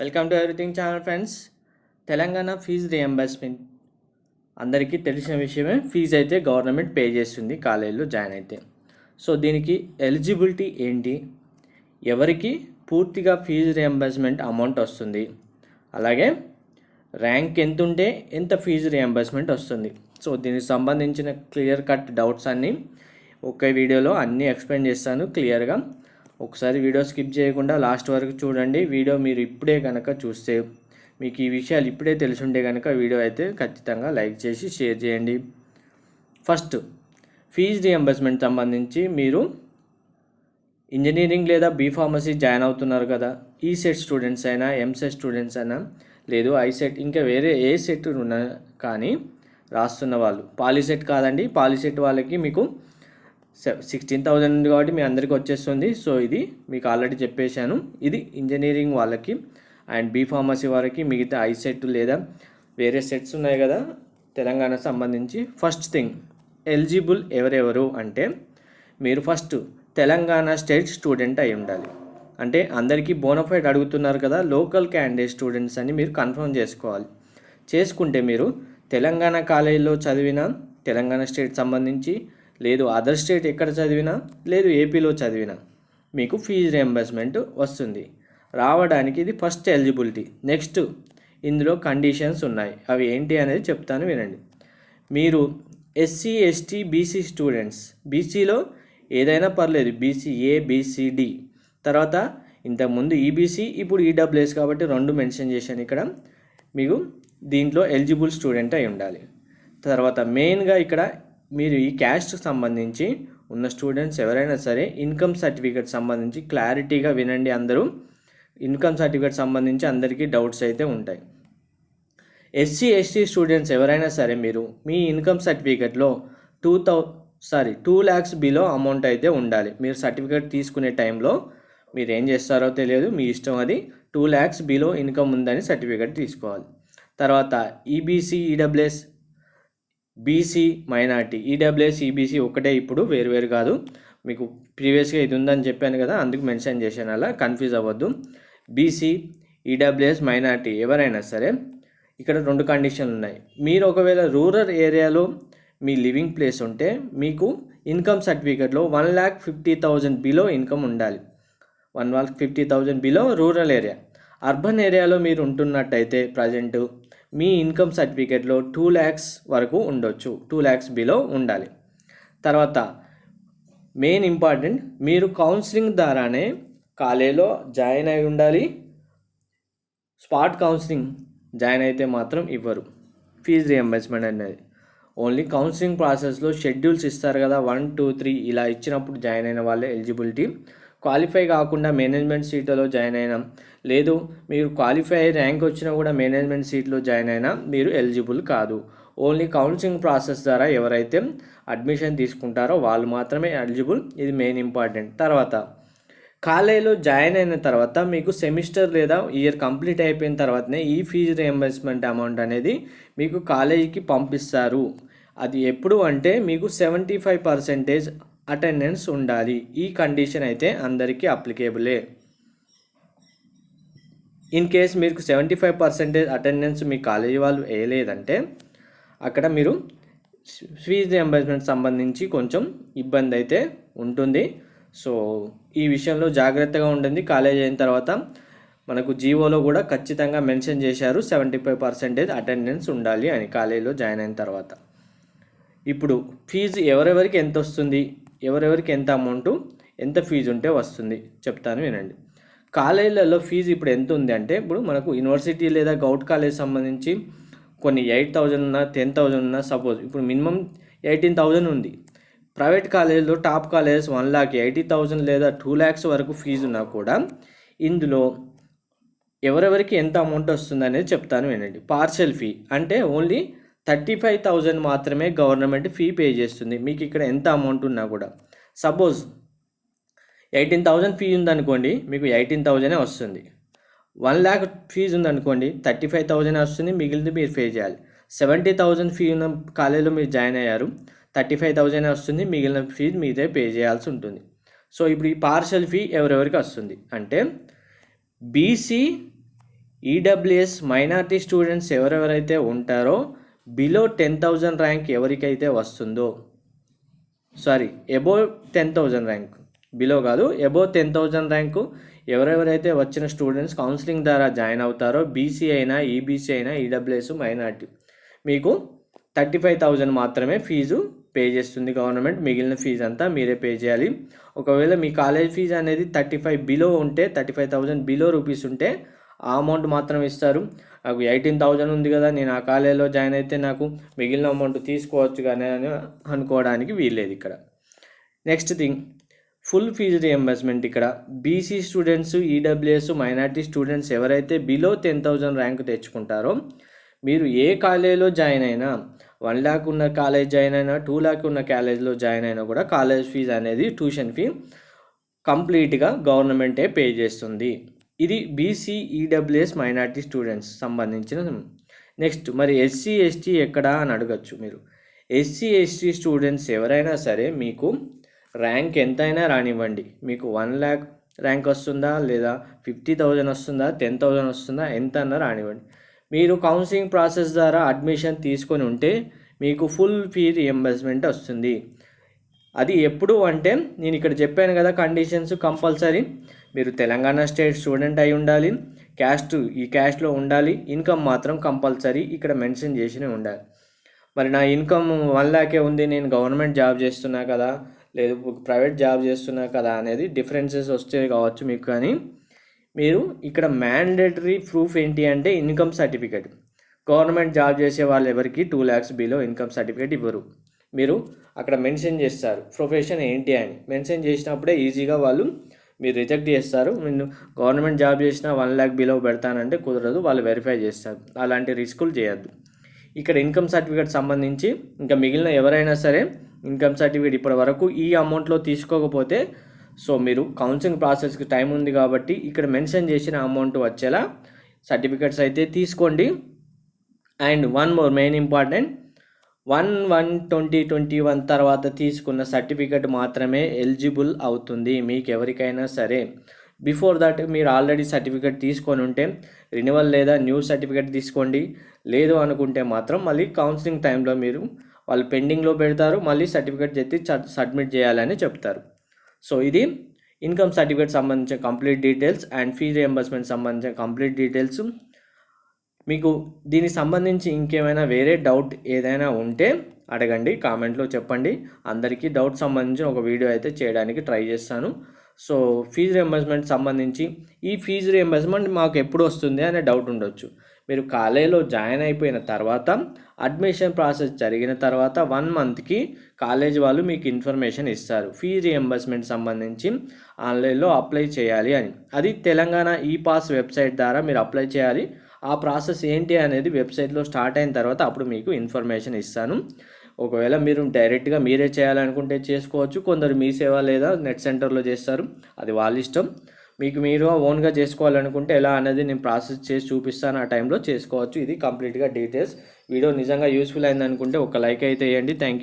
Welcome to everything channel friends Telangana fees reimbursement అందరికీ తెలిసిన విషయమే ఫీజు అయితే గవర్నమెంట్ పే చేస్తుంది కాలేజీలో జాయిన్ అయితే. సో దీనికి ఎలిజిబిలిటీ ఏంటి? ఎవరికి పూర్తిగా ఫీజు రియంబర్స్మెంట్ అమౌంట్ వస్తుంది? అలాగే ర్యాంక్ ఎంత ఉంటే ఎంత ఫీజు రియంబర్స్మెంట్ వస్తుంది? సో దీనికి సంబంధించిన క్లియర్ కట్ డౌట్స్ అన్నీ ఒకే వీడియోలో అన్నీ ఎక్స్ప్లెయిన్ చేస్తాను క్లియర్గా ఒకసారి వీడియో స్కిప్ చేయకుండా లాస్ట్ వరకు చూడండి. వీడియో మీరు ఇప్పుడే కనుక చూస్తే మీకు ఈ విషయాలు ఇప్పుడే తెలుసుంటే కనుక వీడియో అయితే ఖచ్చితంగా లైక్ చేసి షేర్ చేయండి. ఫస్ట్ ఫీజు రియంబర్స్మెంట్ సంబంధించి మీరు ఇంజనీరింగ్ లేదా బీఫార్మసీ జాయిన్ అవుతున్నారు కదా. ఈ సెట్ స్టూడెంట్స్ అయినా ఎంసెట్ స్టూడెంట్స్ అయినా లేదు ఐసెట్ ఇంకా వేరే ఏ సెట్ ఉన్నా కానీ రాస్తున్న వాళ్ళు. పాలిసెట్ కాదండి. పాలిసెట్ వాళ్ళకి మీకు సిక్స్టీన్ థౌజండ్ ఉంది కాబట్టి మీ అందరికీ వచ్చేస్తుంది. సో ఇది మీకు ఆల్రెడీ చెప్పేశాను. ఇది ఇంజనీరింగ్ వాళ్ళకి అండ్ బీ ఫార్మసీ వారికి మిగతా ఐ సెట్ లేదా వేరే సెట్స్ ఉన్నాయి కదా తెలంగాణ సంబంధించి. ఫస్ట్ థింగ్ ఎలిజిబుల్ ఎవరెవరు అంటే మీరు ఫస్ట్ తెలంగాణ స్టేట్ స్టూడెంట్ అయి ఉండాలి. అంటే అందరికీ బోనఫైడ్ అడుగుతున్నారు కదా లోకల్ క్యాండిడేట్ స్టూడెంట్స్ అని మీరు కన్ఫర్మ్ చేసుకోవాలి. చేసుకుంటే మీరు తెలంగాణ కాలేజీలో చదివిన తెలంగాణ స్టేట్ సంబంధించి లేదు అదర్ స్టేట్ ఎక్కడ చదివినా లేదు ఏపీలో చదివినా మీకు ఫీజు రియంబర్స్మెంట్ వస్తుంది. రావడానికి ఇది ఫస్ట్ ఎలిజిబిలిటీ నెక్స్ట్ ఇందులో కండిషన్స్ ఉన్నాయి. అవి ఏంటి అనేది చెప్తాను వినండి. మీరు ఎస్సీ ఎస్టీ బీసీ స్టూడెంట్స్ బీసీలో ఏదైనా పర్లేదు. బీసీ ఏ బీసీడి తర్వాత ఇంతకుముందు ఈబీసీ ఇప్పుడు ఈడబ్ల్యూఎస్ కాబట్టి రెండు మెన్షన్ చేశాను ఇక్కడ. మీకు దీంట్లో ఎలిజిబుల్ స్టూడెంట్ అయి ఉండాలి. తర్వాత మెయిన్గా ఇక్కడ మీరు ఈ క్యాస్ట్కి సంబంధించి ఉన్న స్టూడెంట్స్ ఎవరైనా సరే ఇన్కమ్ సర్టిఫికేట్ సంబంధించి క్లారిటీగా వినండి అందరూ. ఇన్కమ్ సర్టిఫికేట్ సంబంధించి అందరికీ డౌట్స్ అయితే ఉంటాయి. ఎస్సీ ఎస్టీ స్టూడెంట్స్ ఎవరైనా సరే మీరు మీ ఇన్కమ్ సర్టిఫికేట్లో two thou sorry two lakhs below amount అయితే ఉండాలి. మీరు సర్టిఫికేట్ తీసుకునే టైంలో మీరు ఏం చేస్తారో తెలియదు. మీ ఇష్టం అది టూ ల్యాక్స్ బిలో ఇన్కమ్ ఉందని సర్టిఫికేట్ తీసుకోవాలి. తర్వాత EBC EWS BC minority EWS EBC ఒకటే ఇప్పుడు వేరు వేరు కాదు. మీకు ప్రీవియస్గా ఇది ఉందని చెప్పాను కదా అందుకు మెన్షన్ చేశాను. అలా కన్ఫ్యూజ్ అవ్వద్దు. బీసీ ఈడబ్ల్యూఎస్ మైనార్టీ ఎవరైనా సరే ఇక్కడ రెండు కండిషన్లు ఉన్నాయి. మీరు ఒకవేళ రూరల్ ఏరియాలో మీ లివింగ్ ప్లేస్ ఉంటే మీకు ఇన్కమ్ సర్టిఫికేట్లో one lakh fifty thousand below income ఉండాలి. One lakh fifty thousand below rural area urban ఏరియాలో మీరు ఉంటున్నట్టయితే ప్రజెంటు మీ ఇన్కమ్ సర్టిఫికేట్లో టూ ల్యాక్స్ వరకు ఉండొచ్చు. టూ ల్యాక్స్ బిలో ఉండాలి. తర్వాత మెయిన్ ఇంపార్టెంట్ మీరు కౌన్సిలింగ్ ద్వారానే కాలేజీలో జాయిన్ అయి ఉండాలి. స్పాట్ కౌన్సిలింగ్ జాయిన్ అయితే మాత్రం ఇవ్వరు. ఫీజు రియంబర్స్మెంట్ అనేది. ఓన్లీ కౌన్సిలింగ్ ప్రాసెస్లో షెడ్యూల్స్ ఇస్తారు కదా వన్ టూ త్రీ ఇలా ఇచ్చినప్పుడు జాయిన్ అయిన వాళ్ళే ఎలిజిబిలిటీ. క్వాలిఫై కాకుండా మేనేజ్మెంట్ సీట్లో జాయిన్ అయినా. లేదు మీరు క్వాలిఫై ర్యాంక్ వచ్చినా కూడా మేనేజ్మెంట్ సీట్లో జాయిన్ అయినా మీరు ఎలిజిబుల్ కాదు. ఓన్లీ కౌన్సిలింగ్ ప్రాసెస్ ద్వారా ఎవరైతే అడ్మిషన్ తీసుకుంటారో వాళ్ళు మాత్రమే ఎలిజిబుల్. ఇది మెయిన్ ఇంపార్టెంట్. తర్వాత కాలేజీలో జాయిన్ అయిన తర్వాత మీకు సెమిస్టర్ లేదా ఇయర్ కంప్లీట్ అయిపోయిన తర్వాతనే ఈ ఫీజు రియంబర్స్మెంట్ అమౌంట్ అనేది మీకు కాలేజీకి పంపిస్తారు. అది ఎప్పుడు అంటే మీకు సెవెంటీ ఫైవ్ పర్సెంటేజ్ అటెండెన్స్ ఉండాలి. ఈ కండిషన్ అయితే అందరికీ అప్లికేబులే. ఇన్ కేస్ మీకు సెవెంటీ ఫైవ్ పర్సెంటేజ్ అటెండెన్స్ మీ కాలేజీ వాళ్ళు వేయలేదంటే అక్కడ మీరు ఫీజు రియంబర్స్మెంట్ సంబంధించి కొంచెం ఇబ్బంది అయితే ఉంటుంది. సో ఈ విషయంలో జాగ్రత్తగా ఉండండి. కాలేజ్ అయిన తర్వాత మనకు జీవోలో కూడా ఖచ్చితంగా మెన్షన్ చేశారు సెవెంటీ ఫైవ్ పర్సెంటేజ్ అటెండెన్స్ ఉండాలి అని కాలేజీలో జాయిన్ అయిన తర్వాత. ఇప్పుడు ఫీజు ఎవరెవరికి ఎంత వస్తుంది ఎవరెవరికి ఎంత అమౌంట్ ఎంత ఫీజు ఉంటే వస్తుంది చెప్తాను వినండి. కాలేజీలలో ఫీజు ఇప్పుడు ఎంత ఉంది అంటే ఇప్పుడు మనకు యూనివర్సిటీ లేదా గౌట్ కాలేజ్ సంబంధించి కొన్ని ఎయిట్ థౌజండ్ ఉన్న టెన్ థౌజండ్ ఉన్న సపోజ్ ఇప్పుడు మినిమం ఎయిటీన్ థౌజండ్ ఉంది. ప్రైవేట్ కాలేజీలో top colleges one lakh eighty thousand లేదా టూ ల్యాక్స్ వరకు ఫీజు ఉన్నా కూడా ఇందులో ఎవరెవరికి ఎంత అమౌంట్ వస్తుంది అనేది చెప్తాను వినండి. పార్షల్ ఫీ అంటే ఓన్లీ థర్టీ ఫైవ్ థౌజండ్ మాత్రమే గవర్నమెంట్ ఫీ పే చేస్తుంది. మీకు ఇక్కడ ఎంత అమౌంట్ ఉన్నా కూడా. సపోజ్ ఎయిటీన్ థౌజండ్ ఫీ ఉందనుకోండి మీకు ఎయిటీన్ థౌజండే వస్తుంది. వన్ ల్యాక్ ఫీజు ఉందనుకోండి థర్టీ ఫైవ్ థౌజండ్ వస్తుంది. మిగిలింది మీరు పే చేయాలి. సెవెంటీ థౌజండ్ ఫీ ఉన్న కాలేజీలో మీరు జాయిన్ అయ్యారు థర్టీ ఫైవ్ థౌజండ్ వస్తుంది. మిగిలిన ఫీజు మీదే పే చేయాల్సి ఉంటుంది. సో ఇప్పుడు ఈ పార్షల్ ఫీ ఎవరెవరికి వస్తుంది? అంటే బీసీ ఈడబ్ల్యూఎస్ మైనార్టీ స్టూడెంట్స్ ఎవరెవరైతే ఉంటారో బిలో టెన్ థౌజండ్ ర్యాంక్ ఎవరికైతే వస్తుందో sorry above ten thousand rank below కాదు ఎబో టెన్ థౌజండ్ ర్యాంకు ఎవరెవరైతే వచ్చిన స్టూడెంట్స్ కౌన్సిలింగ్ ద్వారా జాయిన్ అవుతారో బీసీ అయినా ఈబీసీ అయినా ఈడబ్ల్యూఎస్ మైనార్టీ మీకు థర్టీ ఫైవ్ థౌజండ్ మాత్రమే ఫీజు పే చేస్తుంది గవర్నమెంట్ మిగిలిన ఫీజు అంతా మీరే పే చేయాలి. ఒకవేళ మీ కాలేజ్ ఫీజు అనేది థర్టీ ఫైవ్ బిలో ఉంటే thirty five thousand below rupees ఉంటే ఆ అమౌంట్ మాత్రం ఇస్తారు. నాకు ఎయిటీన్ థౌజండ్ ఉంది కదా నేను ఆ కాలేజీలో జాయిన్ అయితే నాకు మిగిలిన అమౌంట్ తీసుకోవచ్చు కానీ అని అనుకోవడానికి వీల్లేదు ఇక్కడ. Next thing full fees reimbursement ఇక్కడ. BC students EWS minority students ఎవరైతే బిలో టెన్ థౌజండ్ ర్యాంక్ తెచ్చుకుంటారో మీరు ఏ కాలేజీలో జాయిన్ అయినా వన్ ల్యాక్ ఉన్న కాలేజ్ జాయిన్ అయినా టూ ల్యాక్ ఉన్న కాలేజ్లో జాయిన్ అయినా కూడా కాలేజ్ ఫీజు అనేది ట్యూషన్ ఫీ కంప్లీట్గా గవర్నమెంటే పే చేస్తుంది. ఇది బీసీ ఈడబ్ల్యూఎస్ మైనార్టీ స్టూడెంట్స్ సంబంధించిన నెక్స్ట్ మరి ఎస్సీ ఎస్టీ ఎక్కడా అని అడగచ్చు మీరు. ఎస్సీ ఎస్టీ స్టూడెంట్స్ ఎవరైనా సరే మీకు ర్యాంక్ ఎంతైనా రానివ్వండి. మీకు వన్ ల్యాక్ ర్యాంక్ వస్తుందా లేదా ఫిఫ్టీ థౌజండ్ వస్తుందా టెన్ థౌజండ్ వస్తుందా ఎంత అన్నా రానివ్వండి. మీరు కౌన్సిలింగ్ ప్రాసెస్ ద్వారా అడ్మిషన్ తీసుకొని ఉంటే మీకు ఫుల్ ఫీ రియంబర్స్మెంట్ వస్తుంది. అది ఎప్పుడు అంటే నేను ఇక్కడ చెప్పాను కదా కండిషన్స్ కంపల్సరీ మీరు తెలంగాణ స్టేట్ స్టూడెంట్ అయి ఉండాలి క్యాస్ట్ ఈ క్యాస్ట్లో ఉండాలి ఇన్కమ్ మాత్రం కంపల్సరీ ఇక్కడ మెన్షన్ చేసి ఉండాలి. మరి నా ఇన్కమ్ వన్ ల్యాకే ఉంది నేను గవర్నమెంట్ జాబ్ చేస్తున్నా కదా లేదు ప్రైవేట్ జాబ్ చేస్తున్నా కదా అనేది డిఫరెన్సెస్ వస్తే కావచ్చు మీకు కానీ మీరు ఇక్కడ మ్యాండేటరీ ప్రూఫ్ ఏంటి అంటే ఇన్కమ్ సర్టిఫికేట్. గవర్నమెంట్ జాబ్ చేసే వాళ్ళు ఎవరికి two lakhs below income certificate ఇవ్వరు. మీరు అక్కడ మెన్షన్ చేస్తారు ప్రొఫెషన్ ఏంటి అని. మెన్షన్ చేసినప్పుడే ఈజీగా వాళ్ళు మీరు రిజెక్ట్ చేస్తారు. నేను గవర్నమెంట్ జాబ్ చేసిన వన్ ల్యాక్ బిలో పెడతానంటే కుదరదు. వాళ్ళు వెరిఫై చేస్తారు. అలాంటి రిస్కులు చేయొద్దు. ఇక్కడ ఇన్కమ్ సర్టిఫికేట్ సంబంధించి ఇంకా మిగిలిన ఎవరైనా సరే ఇన్కమ్ సర్టిఫికేట్ ఇప్పటి వరకు ఈ అమౌంట్లో తీసుకోకపోతే సో మీరు కౌన్సిలింగ్ ప్రాసెస్కి టైం ఉంది కాబట్టి ఇక్కడ మెన్షన్ చేసిన అమౌంట్ వచ్చేలా సర్టిఫికేట్స్ అయితే తీసుకోండి. And one more main important one one twenty twenty one తర్వాత తీసుకున్న సర్టిఫికేట్ మాత్రమే ఎలిజిబుల్ అవుతుంది. మీకు ఎవరికైనా సరే. బిఫోర్ దట్ మీరు ఆల్రెడీ సర్టిఫికేట్ తీసుకొని ఉంటే రినివల్ లేదా న్యూ సర్టిఫికేట్ తీసుకోండి. లేదు అనుకుంటే మాత్రం మళ్ళీ కౌన్సిలింగ్ టైంలో మీరు వాళ్ళు పెండింగ్లో పెడతారు మళ్ళీ సర్టిఫికేట్ చెప్పి సబ్మిట్ చేయాలని చెప్తారు. సో ఇది ఇన్కమ్ సర్టిఫికేట్ సంబంధించిన complete details and fee reimbursement సంబంధించిన కంప్లీట్ డీటెయిల్స్. మీకు దీనికి సంబంధించి ఇంకేమైనా వేరే డౌట్ ఏదైనా ఉంటే అడగండి కామెంట్లో చెప్పండి. అందరికీ డౌట్ సంబంధించి ఒక వీడియో అయితే చేయడానికి ట్రై చేస్తాను. సో ఫీజు రియంబర్స్మెంట్ సంబంధించి ఈ ఫీజు రియంబర్స్మెంట్ మాకు ఎప్పుడు వస్తుంది అనే డౌట్ ఉండొచ్చు. మీరు కాలేజీలో జాయిన్ అయిపోయిన తర్వాత అడ్మిషన్ ప్రాసెస్ జరిగిన తర్వాత వన్ మంత్కి కాలేజ్ వాళ్ళు మీకు ఇన్ఫర్మేషన్ ఇస్తారు. ఫీ రియంబర్స్మెంట్ సంబంధించి ఆన్లైన్లో అప్లై చేయాలి అని. అది తెలంగాణ ఈ పాస్ వెబ్సైట్ ద్వారా మీరు అప్లై చేయాలి. ఆ ప్రాసెస్ ఏంటి అనేది వెబ్సైట్లో స్టార్ట్ అయిన తర్వాత అప్పుడు మీకు ఇన్ఫర్మేషన్ ఇస్తాను. ఒకవేళ మీరు డైరెక్ట్గా మీరే చేయాలనుకుంటే చేసుకోవచ్చు కొందరు మీ సేవ లేదా నెట్ సెంటర్లో చేస్తారు. అది వాళ్ళ ఇష్టం. మీకు మీరు ఓన్గా చేసుకోవాలనుకుంటే ఎలా అనేది నేను ప్రాసెస్ చేసి చూపిస్తాను. ఆ టైంలో చేసుకోవచ్చు. ఇది కంప్లీట్గా డీటెయిల్స్. వీడియో నిజంగా యూస్ఫుల్ అయింది అనుకుంటే ఒక లైక్ అయితే వేయండి. Thank you